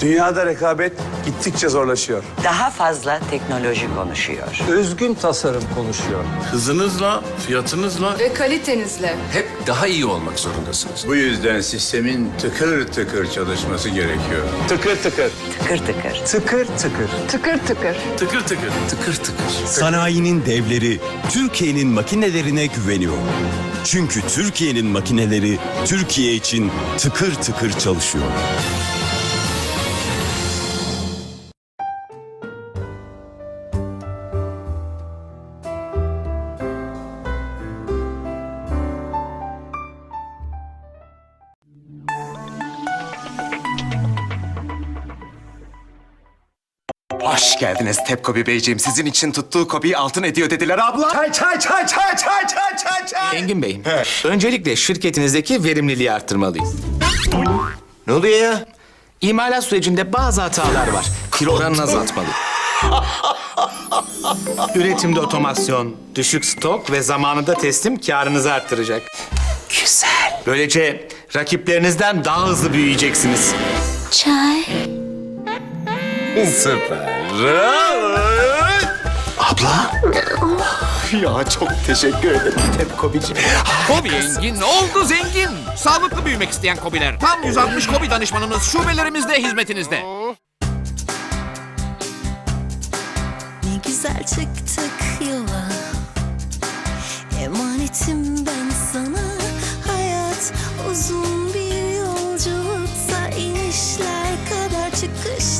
Dünyada rekabet gittikçe zorlaşıyor. Daha fazla teknoloji konuşuyor. Özgün tasarım konuşuyor. Hızınızla, fiyatınızla Ve kalitenizle. Hep daha iyi olmak zorundasınız. Bu yüzden sistemin tıkır tıkır çalışması gerekiyor. Tıkır tıkır. Tıkır tıkır. Tıkır tıkır. Tıkır tıkır. tıkır tıkır. Tıkır tıkır. Sanayinin devleri Türkiye'nin makinelerine güveniyor. Çünkü Türkiye'nin makineleri Türkiye için tıkır tıkır çalışıyor. Hoş geldiniz Tepkobi Beyciğim. Sizin için tuttuğu kobiyi altın ediyor dediler abla. Çay çay çay çay çay çay çay çay. Engin Bey, öncelikle şirketinizdeki verimliliği arttırmalıyız. Ne oluyor ya? İmalat sürecinde bazı hatalar var. Kilo oranını azaltmalı. Üretimde otomasyon, düşük stok ve zamanında teslim karınızı arttıracak. Güzel. Böylece rakiplerinizden daha hızlı büyüyeceksiniz. Çay. Ya çok teşekkür ederim Tepkobiciğim. Kobi Engin, oldu zengin? Sağlıklı büyümek isteyen Kobiler. Tam 160 Kobi danışmanımız şubelerimizde hizmetinizde. Ne güzel çıktık yola. Emanetim ben sana. Hayat uzun bir yolculuksa inişler kadar çıkışlar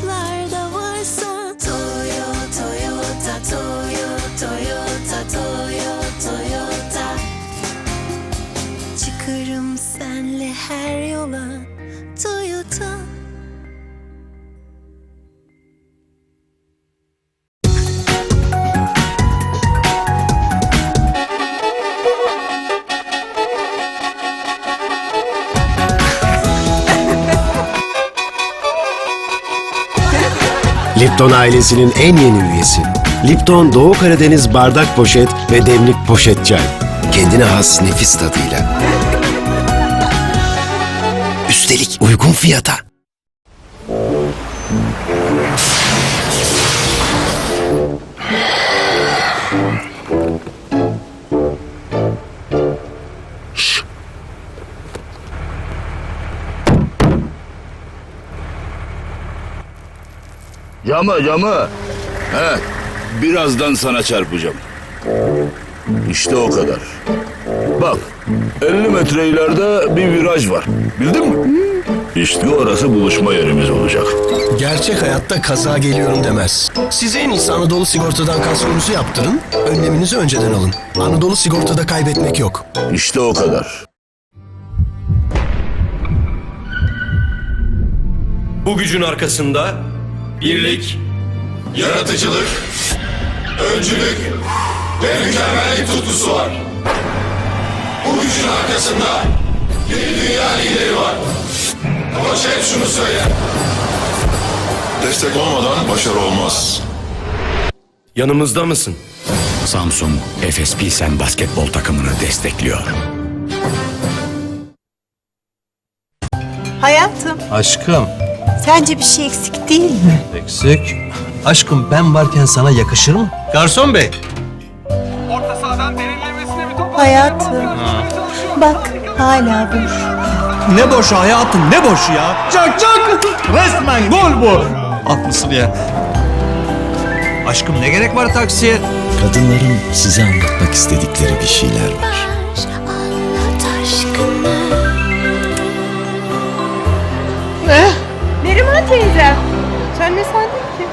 Lipton ailesinin en yeni üyesi. Lipton Doğu Karadeniz bardak poşet ve demlik poşet çay. Kendine has nefis tadıyla. Üstelik uygun fiyata. Yama yama. He, birazdan sana çarpacağım. İşte o kadar. Bak, 50 metre ileride bir viraj var. Bildin mi? İşte orası buluşma yerimiz olacak. Gerçek hayatta kaza geliyorum demez. Siz en iyisi Anadolu Sigorta'dan kaskonuzu yaptırın. Önleminizi önceden alın. Anadolu Sigorta'da kaybetmek yok. İşte o kadar. Bu gücün arkasında birlik, Yaratıcılık, öncülük ve mükemmellik tutkusu var. Bu gücün arkasında bir dünya lideri var. Poşet şunu söyler. Destek olmadan başarı olmaz. yanımızda mısın? Samsung Efes Pilsen basketbol takımını destekliyor. Hayatım, Aşkım, sence bir şey eksik değil mi? eksik. Aşkım ben varken sana yakışır mı? Garson bey. Hayatım, bak hala boş. Ne boş hayatım ne boş ya. Çak çak. Resmen gol bu. Haklısın ya. Aşkım ne gerek var taksiye? Kadınların size anlatmak istedikleri bir şeyler var. Teyzem. Sen ne sandın ki?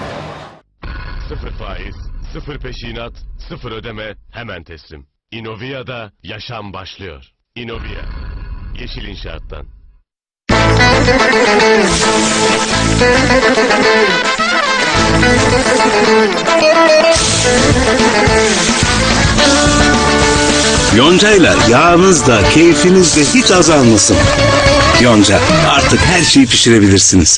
Sıfır faiz, sıfır peşinat, sıfır ödeme, hemen teslim. Innovia'da yaşam başlıyor. Innovia, Yeşil İnşaat'tan. Yoncayla yağınız da keyfiniz de hiç azalmasın. Yonca artık her şeyi pişirebilirsiniz.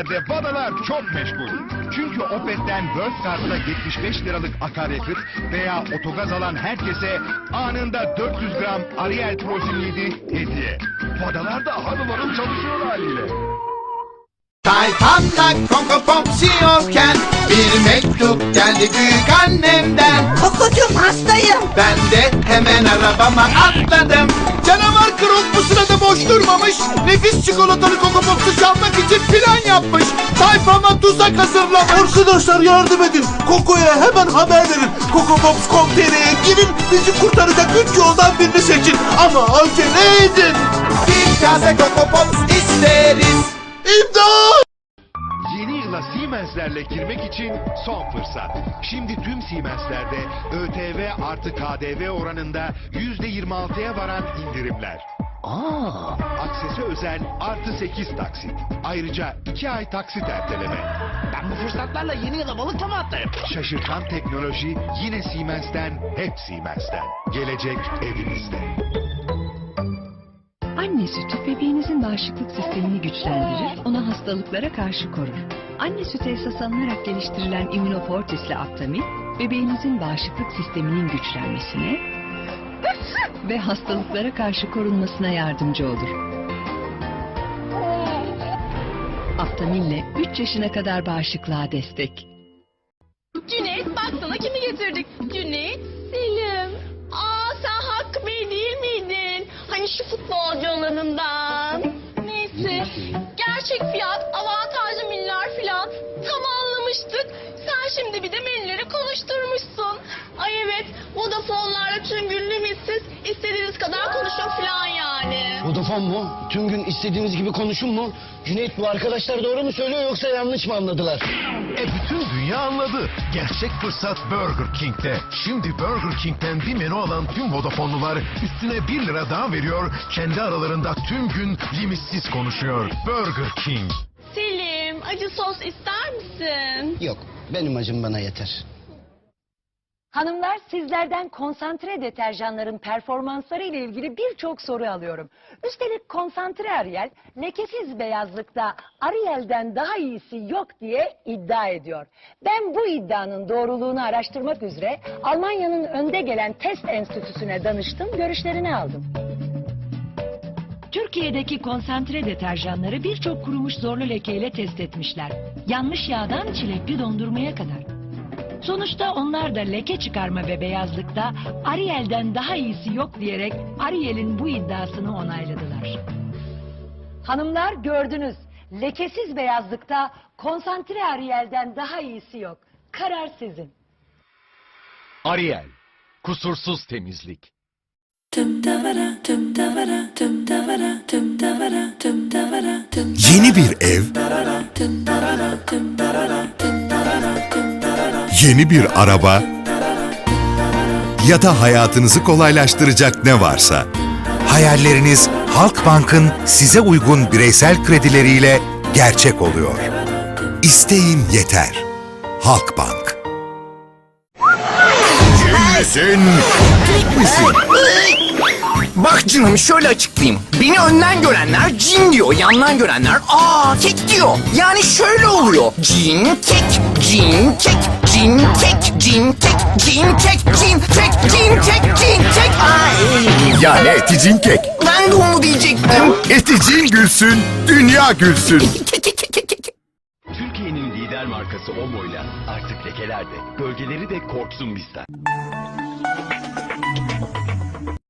Bugünlerde vadalar çok meşgul. Çünkü Opet'ten World Card'da 75 liralık akaryakıt veya otogaz alan herkese anında 400 gram Ariel 7 hediye. Fadalar da harıl çalışıyor haliyle. Tayfanda Koko Pop yiyorken bir mektup geldi büyük annemden. Kokucum hastayım. Ben de hemen arabama atladım. Canavar Kronk bu sırada boş durmamış. Nefis çikolatalı Koko Pops'u çalmak. Hazırlamış. Arkadaşlar yardım edin. Koko'ya hemen haber verin. Koko Pops Komteri'ye girin. Bizi kurtaracak üç yoldan birini seçin. Ama acele edin. Bir kase Koko Pops isteriz. İmdat! Yeni yıla Siemens'lerle girmek için son fırsat. Şimdi tüm Siemens'lerde ÖTV artı KDV oranında %26'ya varan indirimler. Aa. Aksese özel artı 8 taksit. Ayrıca 2 ay taksit erteleme. Ben bu fırsatlarla yeni yıla balıkla mı atlarım? Şaşırtan teknoloji yine Siemens'ten, hep Siemens'ten. Gelecek evimizde. Anne sütü bebeğinizin bağışıklık sistemini güçlendirir, onu hastalıklara karşı korur. Anne sütü esas alınarak geliştirilen Immunofortis ile Aptamil, bebeğinizin bağışıklık sisteminin güçlenmesine ve hastalıklara karşı korunmasına yardımcı olur. Aptamil ile 3 yaşına kadar bağışıklığa destek. Cüneyt baksana kimi getirdik. Cüneyt Selim. Aa sen Hakkı Bey değil miydin? Hani şu futbolcu olanından. Neyse. Gerçek fiyat, avantajlı miller filan. Tam anlamıştık. Sen şimdi bir de menüleri konuşturmuşsun. Ay evet. Vodafone'larla tüm gün limitsiz. istediğiniz filan yani. Vodafone mu? Tüm gün istediğimiz gibi konuşun mu? Cüneyt bu arkadaşlar doğru mu söylüyor yoksa yanlış mı anladılar? E bütün dünya anladı. Gerçek fırsat Burger King'de. Şimdi Burger King'den bir menü alan tüm Vodafone'lular üstüne 1 lira daha veriyor. Kendi aralarında tüm gün limitsiz konuşuyor. Burger King. Selim, acı sos ister misin? Yok benim acım bana yeter. Hanımlar sizlerden konsantre deterjanların performansları ile ilgili birçok soru alıyorum. Üstelik konsantre Ariel lekesiz beyazlıkta Ariel'den daha iyisi yok diye iddia ediyor. Ben bu iddianın doğruluğunu araştırmak üzere Almanya'nın önde gelen test enstitüsüne danıştım, görüşlerini aldım. Türkiye'deki konsantre deterjanları birçok kurumuş zorlu lekeyle test etmişler. Yanmış yağdan çilekli dondurmaya kadar. Sonuçta onlar da leke çıkarma ve beyazlıkta Ariel'den daha iyisi yok diyerek Ariel'in bu iddiasını onayladılar. Hanımlar gördünüz. Lekesiz beyazlıkta konsantre Ariel'den daha iyisi yok. Karar sizin. Ariel. Kusursuz temizlik. Yeni bir ev, yeni bir araba ya da hayatınızı kolaylaştıracak ne varsa. Hayalleriniz Halkbank'ın size uygun bireysel kredileriyle gerçek oluyor. İsteyin yeter. Halkbank. Misin? misin? Bak canım şöyle açıklayayım. Beni önden görenler cin diyor, yandan görenler aa kek diyor. Yani şöyle oluyor. Cin kek, cin kek, cin kek, cin kek, cin kek, cin kek, cin kek, cin kek. Ay. Yani eticin kek. Ben de onu diyecektim. Eticin gülsün, dünya gülsün. Kek, kek, kek, kek, kek. Türkiye'nin lider markası Omo'yla artık lekeler de, gölgeleri de korksun bizden.